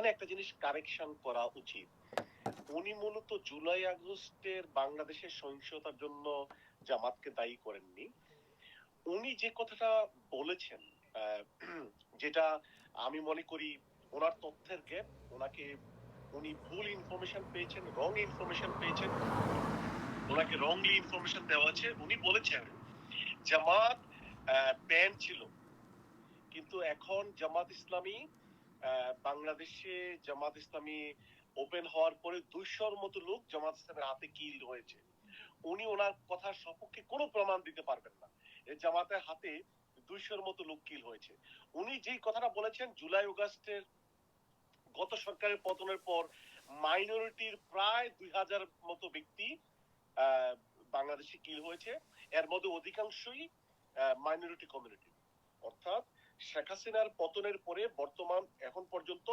এখানে একটা জিনিস কারেকশন করা উচিত। উনি মূলত জুলাই আগস্টের বাংলাদেশের সহিংসতার জন্য জামাতকে দায়ী করেননি। উনি যে কথাটা বলেছেন যেটা আমি মনে করি ওনার তথ্যের গ্যাপ ওনাকে উনি ভুল ইনফরমেশন পেয়েছেন রং ইনফরমেশন পেয়েছেন, ওনাকে রংলি ইনফরমেশন দেওয়া আছে। উনি বলেছেন, জামাত ব্যান ছিল। কিন্তু এখন জামাত ইসলামী বাংলাদেশে জামাত ইসলামী ওপেন হওয়ার পরে দুইশোর মতো লোক জামাত ইসলামের হাতে কিল হয়েছে। উনি ওনার কথার সপক্ষে কোনো প্রমাণ দিতে পারবেন না। জামাতের হাতে দুইশোর মতো লোক কিল হয়েছে। উনি যেই কথাটা বলেছেন, জুলাই আগস্টের গত সরকারের পতনের পর মাইনরিটির প্রায় দুই হাজার মতো ব্যক্তি বাংলাদেশে কিল হয়েছে। এর মধ্যে অধিকাংশই মাইনরিটি কমিউনিটি। অর্থাৎ শেখ হাসিনার পতনের পরে বর্তমান এখন পর্যন্ত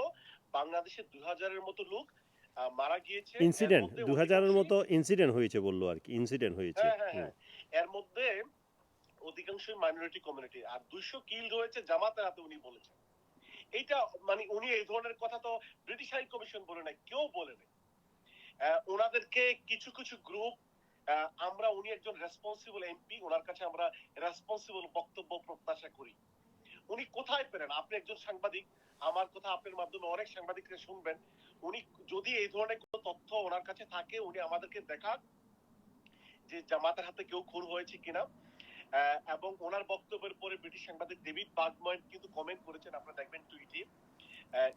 বাংলাদেশে দুই হাজারের মতো লোক মারা গিয়েছে। ইনসিডেন্ট দু হাজারের মতো ইনসিডেন্ট হয়েছে বলল আর কি ইনসিডেন্ট হয়েছে। হ্যাঁ হ্যাঁ। হ্যাঁ। এর মধ্যে অধিকাংশই মাইনরিটি কমিউনিটি আর দুইশো কিল রয়েছে জামাতের হাতে উনি বলেছেন। এইটা মানে উনি এই ধরনের কথা তো ব্রিটিশ হাই কমিশন বলে নাই কেউ বলে নাই। ওনাদেরকে কিছু কিছু গ্রুপ আমরা উনি একজন রেসপন্সিবল এমপি ওনার কাছে আমরা রেসপন্সিবল বক্তব্য প্রত্যাশা করি। উনি কোথায় পেলেন? আপনি একজন সাংবাদিক, আমার কথা আপনার মাধ্যমে অনেক সাংবাদিকরা শুনবেন। উনি যদি এই ধরনের কোনো তথ্য ওনার কাছে থাকে, উনি আমাদেরকে দেখান যে জামাতের হাতে কেউ খুন হয়েছে কিনা। এবং ওনার বক্তব্যের পরে ব্রিটিশ সাংবাদিক ডেভিড বাগময়েন কিন্তু কমেন্ট করেছেন, আপনারা দেখবেন টুইটে।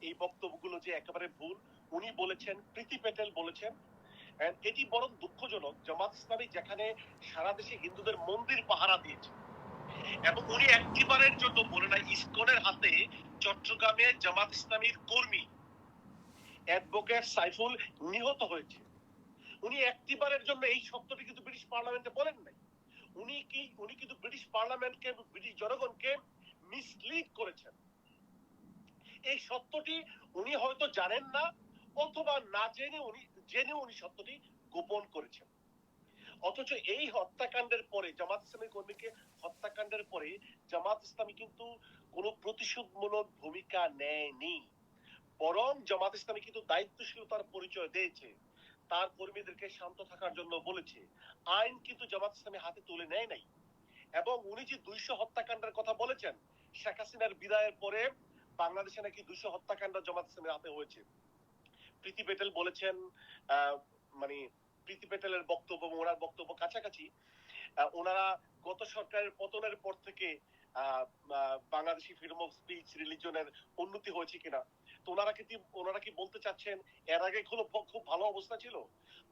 এই বক্তব্যগুলো যে একেবারে ভুল, উনি বলেছেন, প্রীতি প্যাটেল বলেছেন। এটি বরং দুঃখজনক, জামাত ইসলামী যেখানে সারা দেশে হিন্দুদের মন্দির পাহারা দিয়েছে। এবং উনি একটিবারের জন্য বলে না ইসকনের হাতে চট্টগ্রামে জামাত ইসলামীর কর্মী অ্যাডভোকেট সাইফুল নিহত হয়েছে। উনি একটিবারের জন্য এই শব্দটি কিন্তু ব্রিটিশ পার্লামেন্টে বলেন নাই। উনি কি, উনি কিন্তু ব্রিটিশ পার্লামেন্টকে, ব্রিটিশ জনগণকে মিসলিড করেছেন। এই সত্যটি উনি হয়তো জানেন না, অথবা না জেনে উনি জেনে উনি সত্যটি গোপন করেছেন। অথচ এই হত্যাকাণ্ডের পরে, জামাত ইসলামী কর্মীকে হত্যাকাণ্ডের পরে, জামাত ইসলামী কিন্তু কোনো প্রতিশোধমূলক ভূমিকা নেয়নি। বরং জামাত ইসলামী কিন্তু দায়িত্বশীলতার পরিচয় দিয়েছে। তার কর্মীদেরকে শান্ত থাকার জন্য বলেছে। আইন কিন্তু জামাত ইসলামী হাতে তুলে নেয় নাই। এবং উনি যে দুইশো হত্যাকাণ্ডের কথা বলেছেন, শেখ হাসিনার বিদায়ের পরে বাংলাদেশে নাকি দুইশো হত্যাকাণ্ড জামাত ইসলামের হাতে হয়েছে। প্রীতি পেটেল বলেছেন মানে প্রীতি পেটেলের বক্তব্য এবং ওনার বক্তব্য কাছাকাছি ওনারা গত সরকারের পতনের পর থেকে বাংলাদেশি ফ্রিডম অফ স্পিচ রিলিজনের উন্নতি হয়েছে কিনা, তো ওনারা কি ওনারা কি বলতে চাচ্ছেন, এর আগে খুব খুব ভালো অবস্থা ছিল?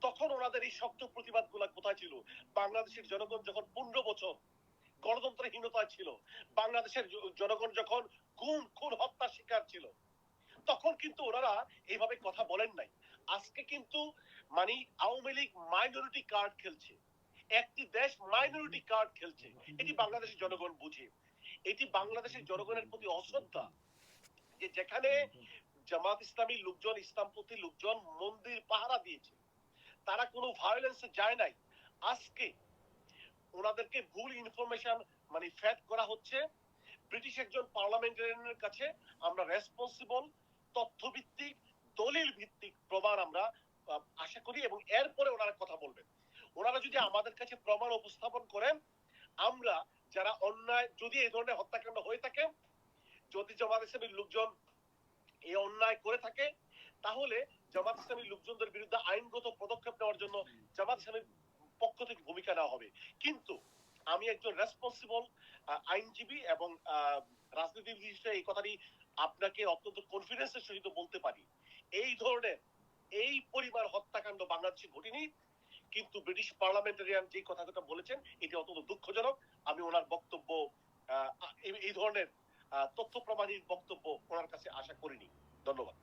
তখন ওনাদের এই শক্ত প্রতিবাদ কোথায় ছিল? বাংলাদেশের জনগণ যখন পনেরো বছর গণতন্ত্রহীনতায় ছিল, বাংলাদেশের জনগণ যখন গুম খুন হত্যার শিকার ছিল, তখন কিন্তু ওনারা এইভাবে কথা বলেন নাই। আজকে কিন্তু মানে আওয়ামী লীগ মাইনরিটি কার্ড খেলছে। একটি দেশ মাইনরিটি কার্ড খেলছে। এটি বাংলাদেশের জনগণ বুঝে। এটি বাংলাদেশের জনগণের প্রতি অশ্রদ্ধা। যে যেখানে জামাত ইসলামী লোকজন, ইসলামপন্থী লোকজন মন্দির পাহারা দিয়েছে, তারা কোনো ভায়োলেন্সে যায় নাই। আজকে ওনাদেরকে ভুল ইনফরমেশন মানে ফ্যাট করা হচ্ছে। ব্রিটিশ একজন পার্লামেন্টারিয়ানের কাছে আমরা রেসপন্সিবল তথ্যভিত্তিক দলিল ভিত্তিক প্রমাণ আমরা আশা করি এবং এরপরে ওনারা কথা বলবেন। ওনারা যদি আমাদের কাছে প্রমাণ উপস্থাপন করেন, আমরা যারা অন্যায়, যদি এই ধরনের হত্যাকাণ্ড হয়ে থাকে, যদি জামাত ইসলামীর লোকজন এই অন্যায় করে থাকে, তাহলে জামাত ইসলামীর লোকজনদের বিরুদ্ধে আইনগত পদক্ষেপ নেওয়ার জন্য জামাত ইসলামীর পক্ষ থেকে ভূমিকা নেওয়া হবে। কিন্তু আমি একজন রেসপন্সিবল আইনজীবী এবং রাজনীতিবিদ হিসেবে এই কথাটি আপনাকে অত্যন্ত কনফিডেন্সের সহিত বলতে পারি। এই ধরনের এই পরিবার হত্যাকাণ্ড বাংলাদেশে ঘটেনি, কিন্তু ব্রিটিশ পার্লামেন্টারিয়ান যে কথাটা বলেছেন, এটি অত্যন্ত দুঃখজনক। আমি ওনার বক্তব্য এই- ধরনের তথ্য প্রমাণীর বক্তব্য ওনার কাছে আশা করিনি। ধন্যবাদ।